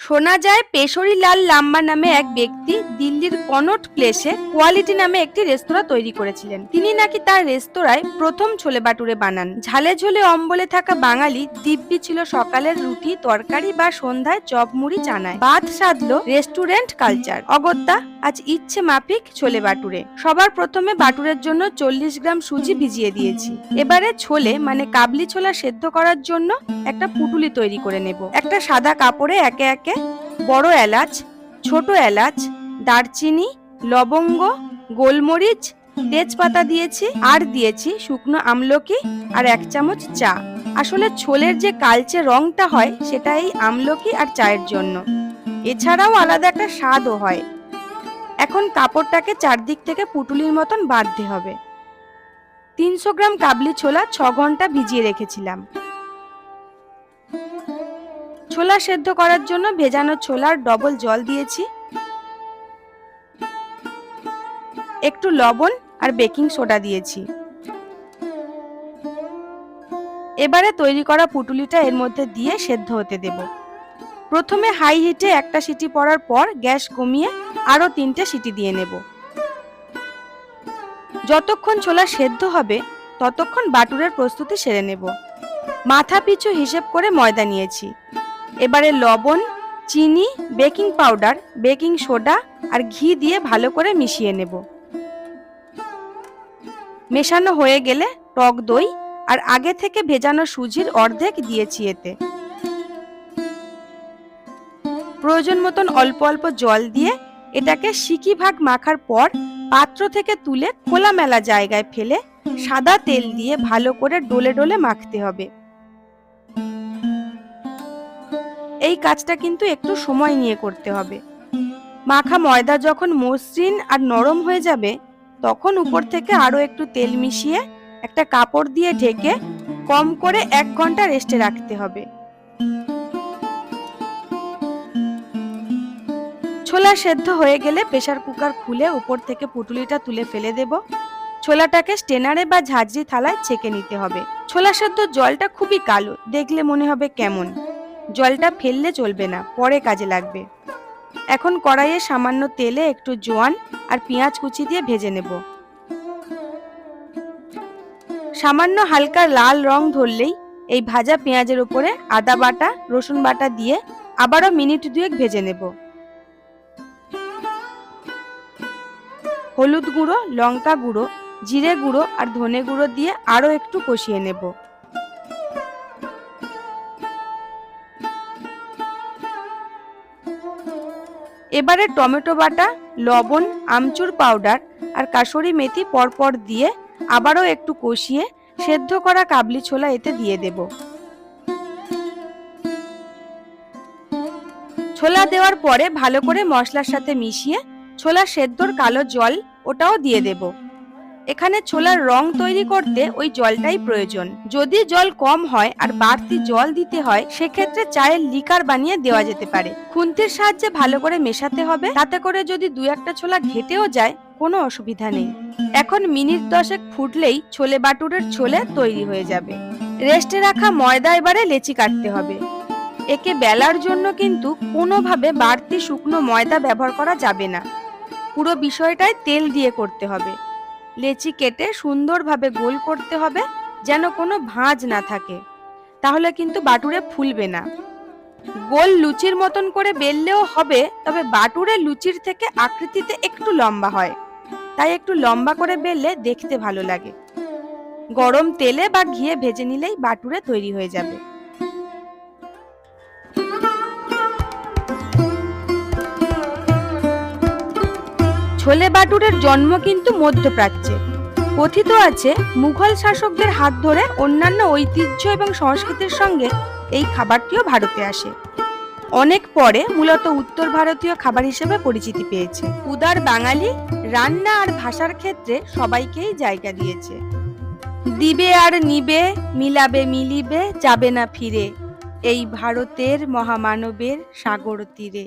শোনা যায় পেশরি লাল লাম্বা নামে এক ব্যক্তি দিল্লির কনট প্লেসে কোয়ালিটি নামে একটি রেস্তোরাঁ তৈরি করেছিলেন। তিনি নাকি তার রেস্তোরাঁয় প্রথম ছোলে বাটুরে বানান। ঝালে ঝোলে অম্বলে থাকা বাঙালি দিব্যি ছিল সকালের রুটি, তরকারি বা সন্ধ্যায় চপ মুড়ি চানায়। বাদ সাধলো রেস্টুরেন্ট কালচার। অগত্যা, আজ ইচ্ছে মাফিক ছোলে বাটুরে। সবার প্রথমে বাটুরের জন্য চল্লিশ গ্রাম সুজি ভিজিয়ে দিয়েছি। এবারে ছোলে মানে কাবলি ছোলা সেদ্ধ করার জন্য একটা পুটুলি তৈরি করে নেব। একটা সাদা কাপড়ে একে একে বড় এলাচ, ছোট এলাচ, দারচিনি, লবঙ্গ, গোলমরিচ, তেজপাতা দিয়েছি, আর দিয়েছি শুকনো আমলকি আর এক চামচ চা। আসলে ছোলের যে কালচে রংটা হয়, সেটা এই আমলকি আর চায়ের জন্য। এছাড়াও আলাদা একটা স্বাদও হয়। এখন কাপড়টাকে চারদিক থেকে পুটুলির মতন বাঁধতে হবে। তিনশো গ্রাম কাবলি ছোলা ছ ঘণ্টা ভিজিয়ে রেখেছিলাম। ছোলা সেদ্ধ করার জন্য ভেজানো ছোলার ডবল জল দিয়েছি। একটু লবণ আর বেকিং সোডা দিয়েছি। এবারে তৈরি করা পুটুলিটা এর মধ্যে দিয়ে সেদ্ধ হতে দেব। প্রথমে হাই হিটে একটা সিটি পড়ার পর গ্যাস কমিয়ে আরও তিনটে সিটি দিয়ে নেব। যতক্ষণ ছোলা সেদ্ধ হবে, ততক্ষণ বাটুরের প্রস্তুতি সেরে নেব। মাথা পিছু হিসেব করে ময়দা নিয়েছি। এবারে লবণ, চিনি, বেকিং পাউডার, বেকিং সোডা আর ঘি দিয়ে ভালো করে মিশিয়ে নেব। মেশানো হয়ে গেলে টক দই আর আগে থেকে ভেজানো সুজির অর্ধেক দিয়েছি এতে। প্রয়োজন মতন অল্প অল্প জল দিয়ে এটাকে সিকি ভাগ মাখার পর পাত্র থেকে তুলে খোলামেলা জায়গায় ফেলে সাদা তেল দিয়ে ভালো করে ডোলে ডোলে মাখতে হবে। এই কাজটা কিন্তু একটু সময় নিয়ে করতে হবে। মাখা ময়দা যখন মসৃণ আর নরম হয়ে যাবে, তখন উপর থেকে আরও একটু তেল মিশিয়ে একটা কাপড় দিয়ে ঢেকে কম করে এক ঘণ্টা রেস্টে রাখতে হবে। ছোলা সেদ্ধ হয়ে গেলে প্রেশার কুকার খুলে উপর থেকে পুটুলিটা তুলে ফেলে দেব। ছোলাটাকে স্টেনারে বা ঝাঁঝরি থালায় ছেঁকে নিতে হবে। ছোলা সেদ্ধ জলটা খুবই কালো, দেখলে মনে হবে কেমন। জলটা ফেললে চলবে না, পরে কাজে লাগবে। এখন কড়াইয়ে সামান্য তেলে একটু জোয়ান আর পেঁয়াজ কুচি দিয়ে ভেজে নেব। সামান্য হালকা লাল রং ধরলেই এই ভাজা পেঁয়াজের উপরে আদা বাটা, রসুন বাটা দিয়ে আবারও মিনিট দুয়েক ভেজে নেব। হলুদ গুঁড়ো, লঙ্কা গুঁড়ো, জিরে গুঁড়ো আর ধনে গুঁড়ো দিয়ে আরও একটু কষিয়ে নেব। এবারে টমেটো বাটা, লবণ, আমচুর পাউডার আর কাসুরি মেথি পরপর দিয়ে আবারও একটু কষিয়ে সেদ্ধ করা কাবলি ছোলা এতে দিয়ে দেব। ছোলা দেওয়ার পরে ভালো করে মশলার সাথে মিশিয়ে ছোলা সেদ্ধর কালো জল ওটাও দিয়ে দেব। এখানে ছোলার রং তৈরি করতে ওই জলটাই প্রয়োজন। যদি জল কম হয় আর বাড়তি জল দিতে হয়, সেক্ষেত্রে চায়ের লিকার বানিয়ে দেওয়া যেতে পারে। খুন্তির সাহায্যে ভালো করে মেশাতে হবে। তাতে করে যদি দু একটা ছোলা ঘেটেও যায়, কোনো অসুবিধা নেই। এখন মিনিট দশেক ফুটলেই ছোলে বাটুরের ছোলে তৈরি হয়ে যাবে। রেস্টে রাখা ময়দা এবারে লেচি কাটতে হবে। একে বেলার জন্য কিন্তু কোনোভাবে বাড়তি শুকনো ময়দা ব্যবহার করা যাবে না। পুরো বিষয়টাই তেল দিয়ে করতে হবে। লেচি কেটে সুন্দরভাবে গোল করতে হবে যেন কোনো ভাঁজ না থাকে। তাহলে কিন্তু বাটুরে ফুলবে না। গোল লুচির মতন করে বেললেও হবে, তবে বাটুরে লুচির থেকে আকৃতিতে একটু লম্বা হয়। তাই একটু লম্বা করে বেললে দেখতে ভালো লাগে। গরম তেলে বা ঘিয়ে ভেজে নিলেই বাটুরে তৈরি হয়ে যাবে। ছোলে বাটুরের জন্ম কিন্তু মধ্যপ্রাচ্যে। কথিত আছে, মুঘল শাসকদের হাত ধরে অন্যান্য ঐতিহ্য এবং সংস্কৃতির সঙ্গে এই খাবারটিও ভারতে আসে। অনেক পরে মূলত উত্তর ভারতীয় খাবার হিসেবে পরিচিতি পেয়েছে। উদার বাঙালি, রান্না আর ভাষার ক্ষেত্রে সবাইকেই জায়গা দিয়েছে। দিবে আর নিবে, মিলাবে মিলিবে, যাবে না ফিরে, এই ভারতের মহামানবের সাগর তীরে।